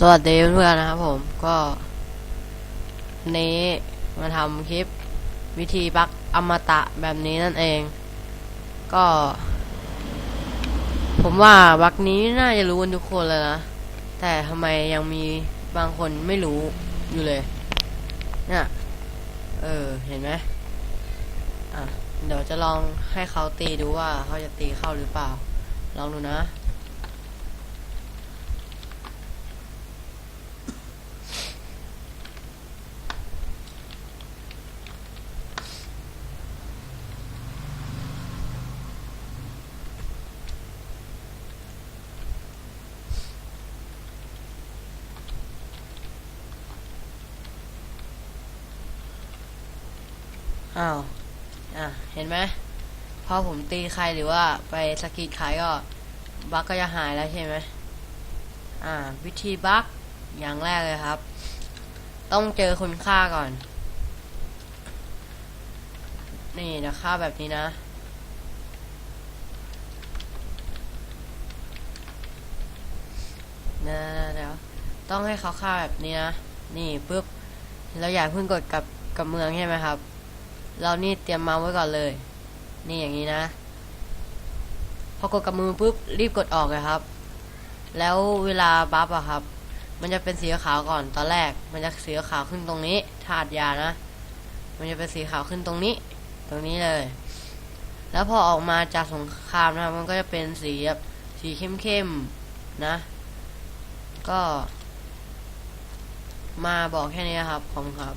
สวัสดีเพื่อนนะครับผมก็นนี้มาทำคลิปวิธีบักอมตะแบบนี้นั่นเอง ก็ ผมว่าบักนี้น่าจะรู้กันทุกคนเลยนะแต่ทำไมยังมีบางคนไม่รู้อยู่เลยเนี่ยเออเห็นไหมอะเดี๋ยวจะลองให้เขาตีดูว่าเขาจะตีเข้าหรือเปล่า ลองดูนะ อ้าวอะเห็นไหมพอผมตีใครหรือว่าไปสกิดใครก็บั๊กก็จะหายแล้วใช่ไหมอ่า วิธีบั๊กอย่างแรกเลยครับ ต้องเจอคนฆ่าก่อน นี่นะฆ่าแบบนี้นะนะเดี๋ยวต้องให้เขาฆ่าแบบนี้นะ นี่ปุ๊บเราอย่าเพิ่งกดกับกับเมืองใช่ไหมครับ เรานี่เตรียมมาไว้ก่อนเลย นี่อย่างนี้นะ พอกดกับมือปุ๊บรีบกดออกเลยครับ แล้วเวลาบัฟอะครับ มันจะเป็นสีขาวก่อนตอนแรก มันจะสีขาวขึ้นตรงนี้ถาดยานะ มันจะเป็นสีขาวขึ้นตรงนี้ ตรงนี้เลย แล้วพอออกมาจากสงครามนะครับมันก็จะเป็นสีแบบสีเข้มๆนะ ก็ มาบอกแค่นี้ครับผมครับ